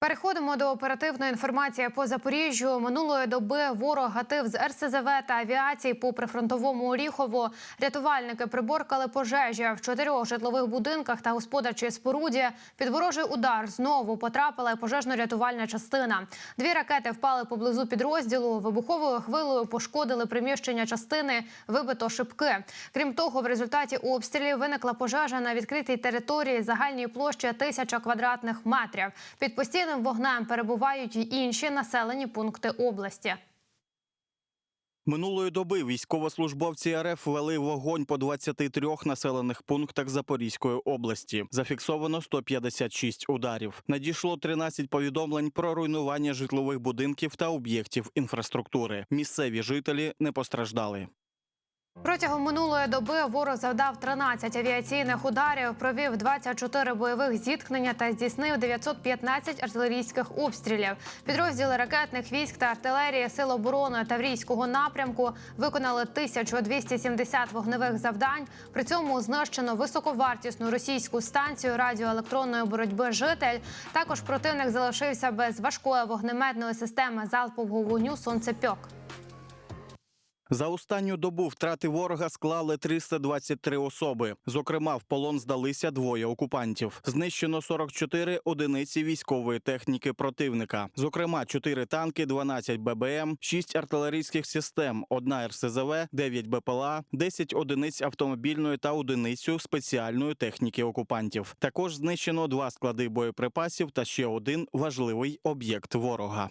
Переходимо до оперативної інформації по Запоріжжю. Минулої доби ворог гатив з РСЗВ та авіації по прифронтовому Оріхову. Рятувальники приборкали пожежі в чотирьох житлових будинках та господарчій споруді. Під ворожий удар знову потрапила пожежно-рятувальна частина. Дві ракети впали поблизу підрозділу. Вибуховою хвилею пошкодили приміщення частини, вибито шибки. Крім того, в результаті обстрілів виникла пожежа на відкритій території загальній площі тисяча квадратних метрів. Під постійним вогнем перебувають й інші населені пункти області. Минулої доби військовослужбовці РФ вели вогонь по 23 населених пунктах Запорізької області. Зафіксовано 156 ударів. Надійшло 13 повідомлень про руйнування житлових будинків та об'єктів інфраструктури. Місцеві жителі не постраждали. Протягом минулої доби ворог завдав 13 авіаційних ударів, провів 24 бойових зіткнення та здійснив 915 артилерійських обстрілів. Підрозділи ракетних військ та артилерії Сил оборони Таврійського напрямку виконали 1270 вогневих завдань. При цьому знищено високовартісну російську станцію радіоелектронної боротьби «Житель». Також противник залишився без важкої вогнеметної системи залпового вогню «Сонцепьок». За останню добу втрати ворога склали 323 особи. Зокрема, в полон здалися двоє окупантів. Знищено 44 одиниці військової техніки противника. Зокрема, 4 танки, 12 ББМ, 6 артилерійських систем, 1 РСЗВ, 9 БПЛА, 10 одиниць автомобільної та одиницю спеціальної техніки окупантів. Також знищено два склади боєприпасів та ще один важливий об'єкт ворога.